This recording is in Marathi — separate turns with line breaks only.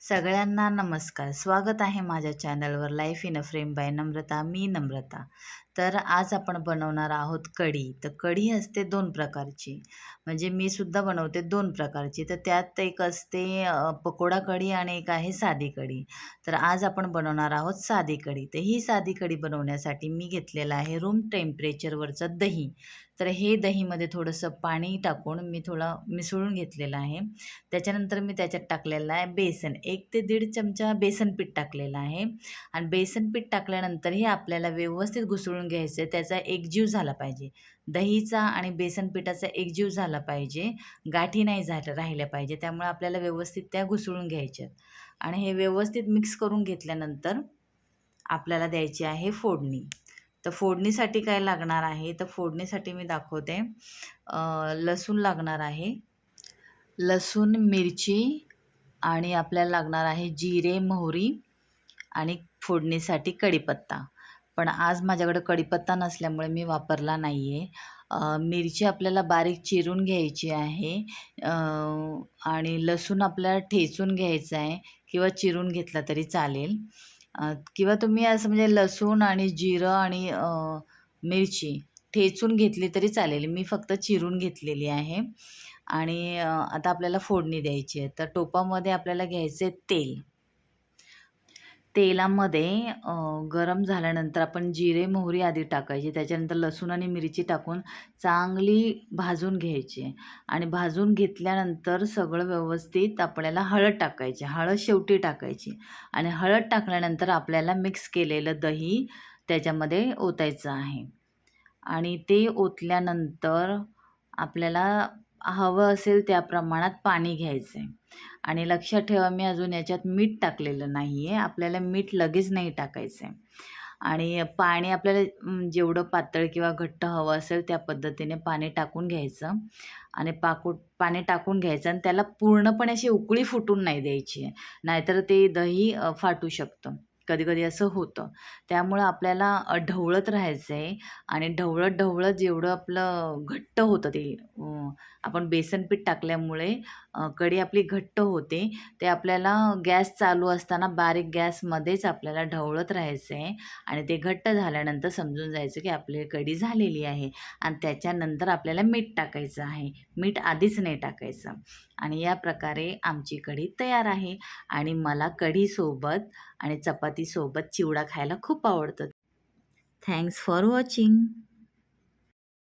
सगळ्यांना नमस्कार. स्वागत आहे माझ्या चॅनलवर life in a frame by Namrata मी नम्रता. तर आज आपण बनवणार आहोत कढी. तर कढी असते दोन प्रकारची. म्हणजे मी सुद्धा बनवते दोन प्रकारची. तर त्यात एक असते पकोडा कढी आणि एक आहे साधी कढी. तर आज आपण बनवणार आहोत साधी कढी. तर ही साधी कढी बनवण्यासाठी मी घेतलेलं आहे रूम टेम्परेचरवरचं दही. तर हे दहीमध्ये थोडंसं पाणी टाकून मी थोडा मिसळून घेतलेलं आहे. त्याच्यानंतर मी त्याच्यात टाकलेलं आहे बेसन. एक ते दीड चमचा बेसन पीठ टाकलेलं आहे. आणि बेसन पीठ टाकल्यानंतर हे आपल्याला व्यवस्थित घुसळून घ्यायचं आहे त्याचा एकजीव झाला पाहिजे. दहीचा आणि बेसन पिठाचा एकजीव झाला पाहिजे. गाठी नाही झाल्या राहिल्या पाहिजे. त्यामुळे आपल्याला व्यवस्थित त्या घुसळून घ्यायच्यात. आणि हे व्यवस्थित मिक्स करून घेतल्यानंतर आपल्याला द्यायची आहे फोडणी. तर फोडणीसाठी काय लागणार आहे? तर फोडणीसाठी मी दाखवते. लसूण लागणार आहे. लसूण मिरची आणि आपल्याला लागणार आहे जिरे मोहरी आणि फोडणीसाठी कढीपत्ता. पण आज माझ्याकडे कढीपत्ता नसल्यामुळे मी वापरला नाही आहे मिरची आपल्याला बारीक चिरून घ्यायची आहे. आणि लसूण आपल्याला ठेचून घ्यायचं आहे किंवा चिरून घेतला तरी चालेल. किंवा तुम्ही असं म्हणजे लसूण आणि जिरं आणि मिरची ठेचून घेतली तरी चालेल. मी फक्त चिरून घेतलेली आहे. आणि आता आपल्याला फोडणी द्यायची आहे. तर टोपामध्ये आपल्याला घ्यायचे तेल. तेलामध्ये गरम झाल्यानंतर आपण जिरे मोहरी आधी टाकायची. त्याच्यानंतर लसूण आणि मिरची टाकून चांगली भाजून घ्यायची. आणि भाजून घेतल्यानंतर सगळं व्यवस्थित आपल्याला हळद टाकायची. हळद शेवटी टाकायची. आणि हळद टाकल्यानंतर आपल्याला मिक्स केलेलं दही त्याच्यामध्ये ओतायचं आहे. आणि ते ओतल्यानंतर आपल्याला हवं असेल त्या प्रमाणात पाणी घ्यायचं. आहे आणि लक्षात ठेवा मी अजून याच्यात मीठ टाकलेलं नाही आहे आपल्याला मीठ लगेच नाही टाकायचं आहे आणि पाणी आपल्याला जेवढं पातळ किंवा घट्ट हवं असेल त्या पद्धतीने पाणी टाकून घ्यायचं. आणि पाकू पाणी टाकून घ्यायचं आणि त्याला पूर्णपणे अशी उकळी फुटून नाही द्यायची. आहे नाहीतर ते दही फाटू शकतं. कधीकधी असं होतं. त्यामुळं आपल्याला ढवळत राहायचं आहे आणि ढवळत ढवळत जेवढं आपलं घट्ट होतं ते आपण बेसन पीठ टाकल्यामुळे कढी आपली घट्ट होते. ते आपल्याला गॅस चालू असताना बारीक गॅसमध्येच आपल्याला ढवळत राहायचं आहे आणि ते घट्ट झाल्यानंतर समजून जायचं की आपली कढी झालेली आहे आणि त्याच्यानंतर आपल्याला मीठ टाकायचं आहे. मीठ आधीच नाही टाकायचं आणि या प्रकारे आमची कढी तयार आहे आणि मला कढीसोबत आणि चपातीसोबत चिवडा खायला खूप आवडतं. Thanks for watching